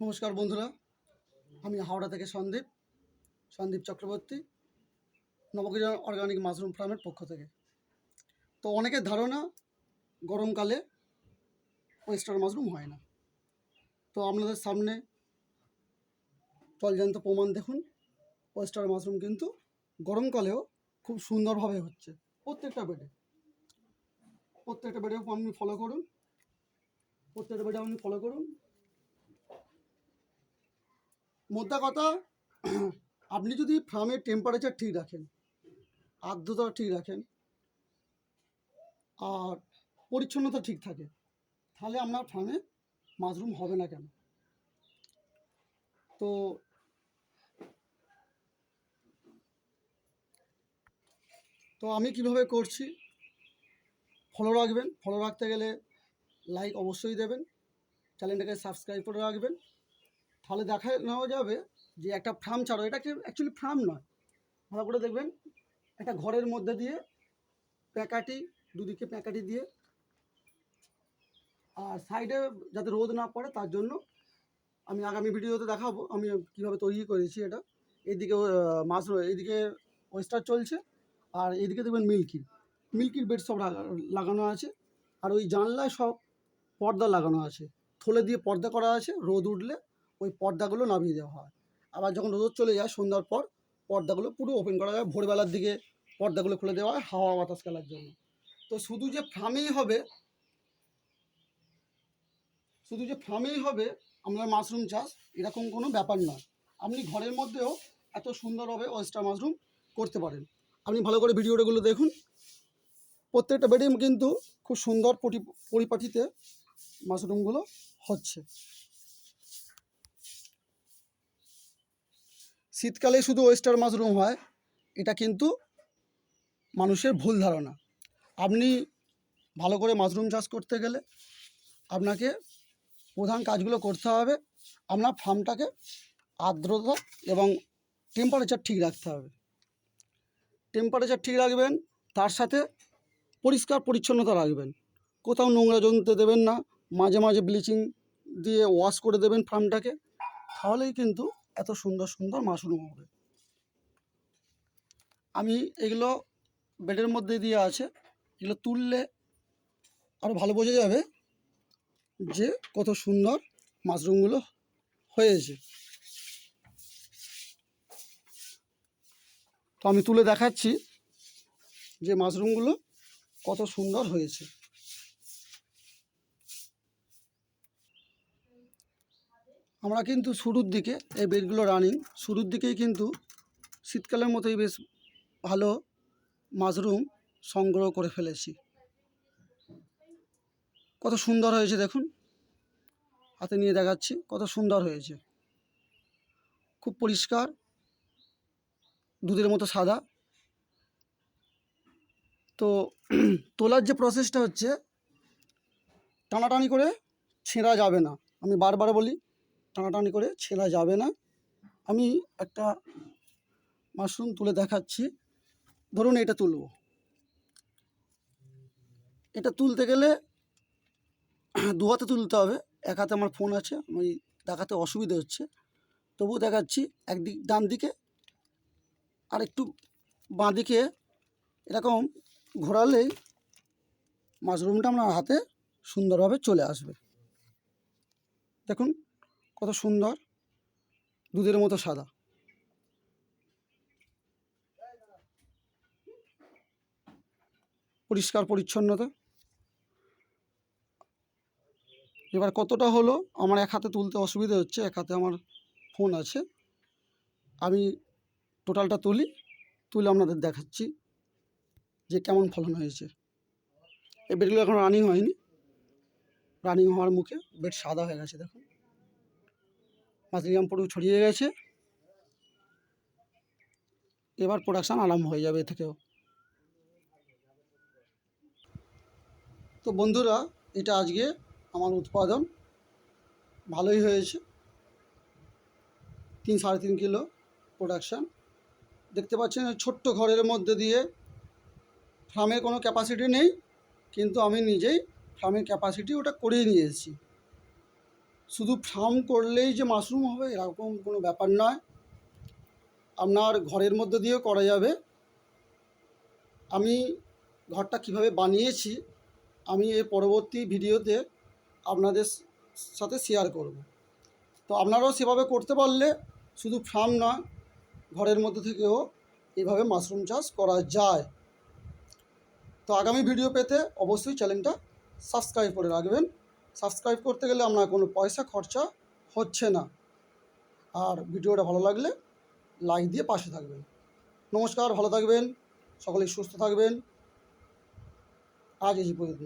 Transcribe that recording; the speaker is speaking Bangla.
নমস্কার বন্ধুরা, আমি হাওড়া থেকে সন্দীপ সন্দীপ চক্রবর্তী নবকিরণ অর্গানিক মাশরুম ফার্মের পক্ষ থেকে। তো অনেকের ধারণা, গরমকালে ওয়েস্টার মাশরুম হয় না। তো আপনাদের সামনে জলজান্ত প্রমাণ দেখুন ওয়েস্টার মাশরুম কিন্তু গরমকালেও খুব সুন্দরভাবে হচ্ছে, প্রত্যেকটা বেডে প্রত্যেকটা বেডে আপনি ফলো করুন, প্রত্যেকটা বেডে আপনি ফলো করুন। মোদ্দা কথা, আপনি যদি ফার্মের টেম্পারেচার ঠিক রাখেন, আর্দ্রতা ঠিক রাখেন, আর পরিচ্ছন্নতা ঠিক থাকে, তাহলে আপনার ফার্মে মাশরুম হবে না কেন? তো তো আমি কীভাবে করছি? ফলো রাখবেন ফলো রাখতে গেলে লাইক অবশ্যই দেবেন চ্যানেলটাকে সাবস্ক্রাইব করে রাখবেন। তাহলে দেখা নেওয়া যাবে যে একটা ফার্ম ছাড়ো এটা অ্যাকচুয়ালি ফার্ম নয়। ভালো করে দেখবেন, একটা ঘরের মধ্যে দিয়ে প্যাকাটি, দুদিকে প্যাকাটি দিয়ে, আর সাইডে যাতে রোদ না পড়ে, তার জন্য আমি আগামী ভিডিওতে দেখাবো, আমি কীভাবে তৈরি করেছি এটা। এইদিকে মাছ এইদিকে ওয়েস্টার চলছে, আর এইদিকে দেখবেন মিল্কি মিল্কির বেড সব লাগানো আছে, আর ওই জানলায় সব পর্দা লাগানো আছে। থলে দিয়ে পর্দা করা আছে, রোদ উঠলে ওই পর্দাগুলো নামিয়ে দেওয়া হয়। আবার যখন রোদ চলে যায় সন্ধ্যার পর, পর্দাগুলো পুরো ওপেন করা যায়। ভোরবেলার দিকে পর্দাগুলো খুলে দেওয়া হয় হাওয়া বাতাস খেলার জন্য। তো শুধু যে ফার্মেই হবে, শুধু যে ফার্মেই হবে আপনার মাশরুম চাষ, এরকম কোনো ব্যাপার নয়। আপনি ঘরের মধ্যেও এত সুন্দরভাবে ওয়েস্টার মাশরুম করতে পারেন। আপনি ভালো করে ভিডিওগুলো দেখুন। প্রত্যেকটা বেডে কিন্তু খুব সুন্দর পরি পরিপাটিতে মাশরুমগুলো হচ্ছে। শীতকালে শুধু ওয়েস্টার মাশরুম হয়, এটা কিন্তু মানুষের ভুল ধারণা। আপনি ভালো করে মাশরুম চাষ করতে গেলে আপনাকে প্রধান কাজগুলো করতে হবে, আপনার ফার্মটাকে আর্দ্রতা এবং টেম্পারেচার ঠিক রাখতে হবে। টেম্পারেচার ঠিক রাখবেন, তার সাথে পরিষ্কার পরিচ্ছন্নতা রাখবেন। কোথাও নোংরা জমতে দেবেন না, মাঝে মাঝে ব্লিচিং দিয়ে ওয়াশ করে দেবেন ফার্মটাকে, তাহলেই কিন্তু এত সুন্দর সুন্দর মাশরুম হবে। আমি এগুলো বেডের মধ্যে দিয়ে আছে, এগুলো তুললে আরও ভালো বোঝা যাবে যে কত সুন্দর মাশরুমগুলো হয়েছে। তো আমি তুলে দেখাচ্ছি যে মাশরুমগুলো কত সুন্দর হয়েছে। আমরা কিন্তু শুরুর দিকে এই বেডগুলো রানিং শুরুর দিকেই কিন্তু শীতকালের মতোই বেশ ভালো মাশরুম সংগ্রহ করে ফেলেছি। কত সুন্দর হয়েছে দেখুন। হাতে নিয়ে দেখাচ্ছি, কত সুন্দর হয়েছে। খুব পরিষ্কার, দুধের মতো সাদা। তো তোলার যে প্রসেসটা হচ্ছে, টানাটানি করে ছেঁড়া যাবে না। আমি বারবার বলি টানাটানি করে ছেঁড়া যাবে না। আমি একটা মাশরুম তুলে দেখাচ্ছি। ধরুন এটা তুলব। এটা তুলতে গেলে দু হাতে তুলতে হবে। এক হাতে আমার ফোন আছে, আমি দেখাতে অসুবিধে হচ্ছে। তবুও দেখাচ্ছি, একদিক ডান দিকে আর একটু বাঁ দিকে এরকম ঘোরালেই মাশরুমটা আপনার হাতে সুন্দরভাবে চলে আসবে। দেখুন কত সুন্দর, দুধের মতো সাদা। পরিষ্কার পরিচ্ছন্নতা। এবার কতটা হলো, আমার এক হাতে তুলতে অসুবিধা হচ্ছে, এক হাতে আমার ফোন আছে। আমি টোটালটা তুলি, তুলে আপনাদের দেখাচ্ছি যে কেমন ফলন হয়েছে। এই বেডগুলো এখন রানিং হয়নি। রানিং হওয়ার মুখে বেড সাদা হয়ে গেছে, দেখুন। মাতৃগাম পুরো ছড়িয়ে গেছে। এবার প্রোডাকশান আরম্ভ হয়ে যাবে এ থেকেও। তো বন্ধুরা, এটা আজকে আমার উৎপাদন। ভালোই হয়েছে। তিন সাড়ে তিন কিলো প্রোডাকশান দেখতে পাচ্ছেন, ছোট্ট ঘরের মধ্যে দিয়ে ফার্মের কোনো ক্যাপাসিটি নেই, কিন্তু আমি নিজেই ফার্মের ক্যাপাসিটি ওটা করিয়ে নিয়ে এসেছি শুধু ফার্ম করলেই যে মাশরুম হবে, এরকম কোনো ব্যাপার নয়। আপনার ঘরের মধ্যে দিয়েও করা যাবে। আমি ঘরটা কীভাবে বানিয়েছি, আমি এর পরবর্তী ভিডিওতে আপনাদের সাথে শেয়ার করব। তো আপনারাও সেভাবে করতে পারলে শুধু ফার্ম নয় ঘরের মধ্যে থেকেও এভাবে মাশরুম চাষ করা যায়। তো আগামী ভিডিও পেতে অবশ্যই চ্যানেলটা সাবস্ক্রাইব করে রাখবেন। সাবস্ক্রাইব করতে গেলে আপনার কোনো পয়সা খরচা হচ্ছে না। আর ভিডিওটা ভালো লাগলে লাইক দিয়ে পাশে থাকবেন। নমস্কার, ভালো থাকবেন, সকলেই সুস্থ থাকবেন। আজ এই পর্যন্ত